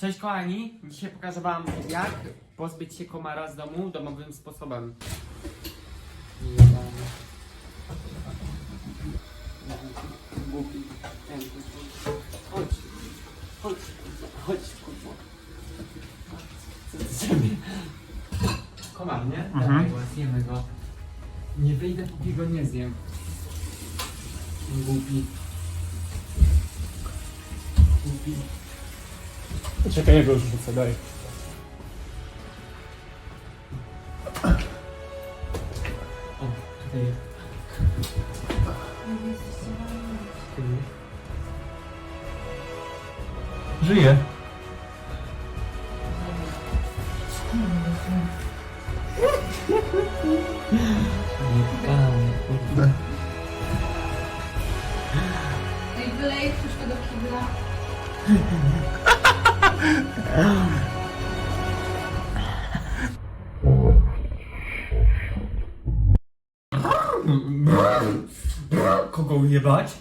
Cześć kochani, dzisiaj pokażę wam jak pozbyć się komara z domu domowym sposobem. Głupi. Chodź, chodź, chodź, kurwa. Co ty? Komar, nie? Mhm. Dawaj go, zjemy go. Nie wyjdę, póki go nie zjem. Głupi. Głupi. Czekaj, ja go już rzucę, daj. O, tutaj jest. Żyje. Nie gadaj, kurwa. Ej, wylej troszkę do kibla. Kogo jebać?